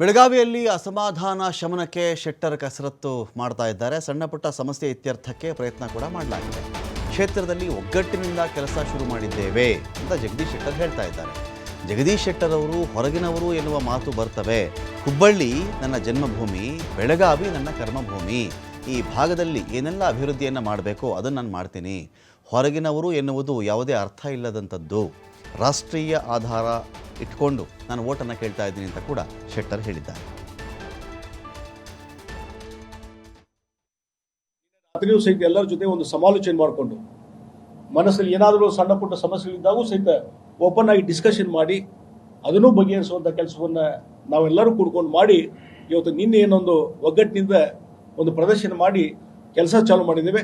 ಬೆಳಗಾವಿಯಲ್ಲಿ ಅಸಮಾಧಾನ ಶಮನಕ್ಕೆ ಶೆಟ್ಟರ್ ಕಸರತ್ತು ಮಾಡ್ತಾ ಇದ್ದಾರೆ. ಸಣ್ಣ ಪುಟ್ಟ ಸಮಸ್ಯೆ ಇತ್ಯರ್ಥಕ್ಕೆ ಪ್ರಯತ್ನ ಕೂಡ ಮಾಡಲಾಗಿದೆ. ಕ್ಷೇತ್ರದಲ್ಲಿ ಒಗ್ಗಟ್ಟಿನಿಂದ ಕೆಲಸ ಶುರು ಮಾಡಿದ್ದೇವೆ ಅಂತ ಜಗದೀಶ್ ಶೆಟ್ಟರ್ ಹೇಳ್ತಾ ಇದ್ದಾರೆ. ಜಗದೀಶ್ ಶೆಟ್ಟರ್ ಅವರು ಹೊರಗಿನವರು ಎನ್ನುವ ಮಾತು ಬರ್ತವೆ. ಹುಬ್ಬಳ್ಳಿ ನನ್ನ ಜನ್ಮಭೂಮಿ, ಬೆಳಗಾವಿ ನನ್ನ ಕರ್ಮಭೂಮಿ. ಈ ಭಾಗದಲ್ಲಿ ಏನೆಲ್ಲ ಅಭಿವೃದ್ಧಿಯನ್ನು ಮಾಡಬೇಕೋ ಅದನ್ನು ನಾನು ಮಾಡ್ತೀನಿ. ಹೊರಗಿನವರು ಎನ್ನುವುದು ಯಾವುದೇ ಅರ್ಥ ಇಲ್ಲದಂಥದ್ದು. ರಾಷ್ಟ್ರೀಯ ಆಧಾರ ಇಟ್ಕೊಂಡು ನಾನು ಓಟನ್ನು ಕೇಳ್ತಾ ಇದ್ದೀನಿ ಅಂತ ಕೂಡ ಶೆಟ್ಟರ್ ಹೇಳಿದ್ದಾರೆ. ರಾತ್ರಿಯೂ ಸಹಿತ ಎಲ್ಲರ ಜೊತೆ ಒಂದು ಸಮಾಲೋಚನೆ ಮಾಡಿಕೊಂಡು ಮನಸ್ಸಲ್ಲಿ ಏನಾದರೂ ಸಣ್ಣ ಪುಟ್ಟ ಸಮಸ್ಯೆಗಳಿದ್ದಾಗೂ ಸಹಿತ ಓಪನ್ ಆಗಿ ಡಿಸ್ಕಷನ್ ಮಾಡಿ ಅದನ್ನು ಬಗೆಹರಿಸುವಂಥ ಕೆಲಸವನ್ನ ನಾವೆಲ್ಲರೂ ಕೂಡ್ಕೊಂಡು ಮಾಡಿ ಇವತ್ತು ನಿನ್ನೆ ಏನೊಂದು ಒಗ್ಗಟ್ಟಿನಿಂದ ಒಂದು ಪ್ರದರ್ಶನ ಮಾಡಿ ಕೆಲಸ ಚಾಲು ಮಾಡಿದ್ದೇವೆ.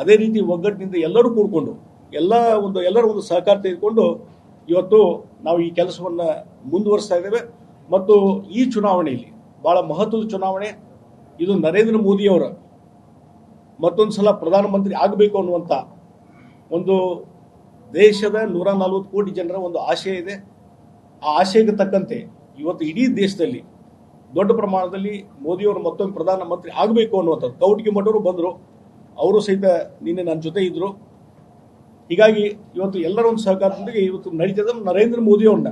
ಅದೇ ರೀತಿ ಒಗ್ಗಟ್ಟಿನಿಂದ ಎಲ್ಲರೂ ಕೂಡ್ಕೊಂಡು ಎಲ್ಲ ಒಂದು ಎಲ್ಲರೂ ಒಂದು ಸಹಕಾರ ತೆಗೆದುಕೊಂಡು ಇವತ್ತು ನಾವು ಈ ಕೆಲಸವನ್ನು ಮುಂದುವರಿಸ್ತಾ ಇದ್ದೇವೆ. ಮತ್ತು ಈ ಚುನಾವಣೆಯಲ್ಲಿ ಬಹಳ ಮಹತ್ವದ ಚುನಾವಣೆ. ಇದು ನರೇಂದ್ರ ಮೋದಿಯವರ ಮತ್ತೊಂದು ಸಲ ಪ್ರಧಾನಮಂತ್ರಿ ಆಗಬೇಕು ಅನ್ನುವಂಥ ಒಂದು ದೇಶದ ನೂರ ನಲವತ್ತು ಕೋಟಿ ಜನರ ಒಂದು ಆಶಯ ಇದೆ. ಆ ಆಶಯಕ್ಕೆ ತಕ್ಕಂತೆ ಇವತ್ತು ಇಡೀ ದೇಶದಲ್ಲಿ ದೊಡ್ಡ ಪ್ರಮಾಣದಲ್ಲಿ ಮೋದಿಯವರು ಮತ್ತೊಮ್ಮೆ ಪ್ರಧಾನಮಂತ್ರಿ ಆಗಬೇಕು ಅನ್ನುವಂಥದ್ದು. ಕೌಟಿಗೆ ಮಠರು ಬಂದರು. ಅವರು ಸಹಿತ ನಿನ್ನೆ ನನ್ನ ಜೊತೆ ಇದ್ದರು ಹೀಗಾಗಿ ಇವತ್ತು ಎಲ್ಲರ ಒಂದು ಸಹಕಾರದೊಂದಿಗೆ ಇವತ್ತು ನಡೀತದ ನರೇಂದ್ರ ಮೋದಿಯವ್ರನ್ನ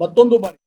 ಮತ್ತೊಂದು ಬಾರಿ.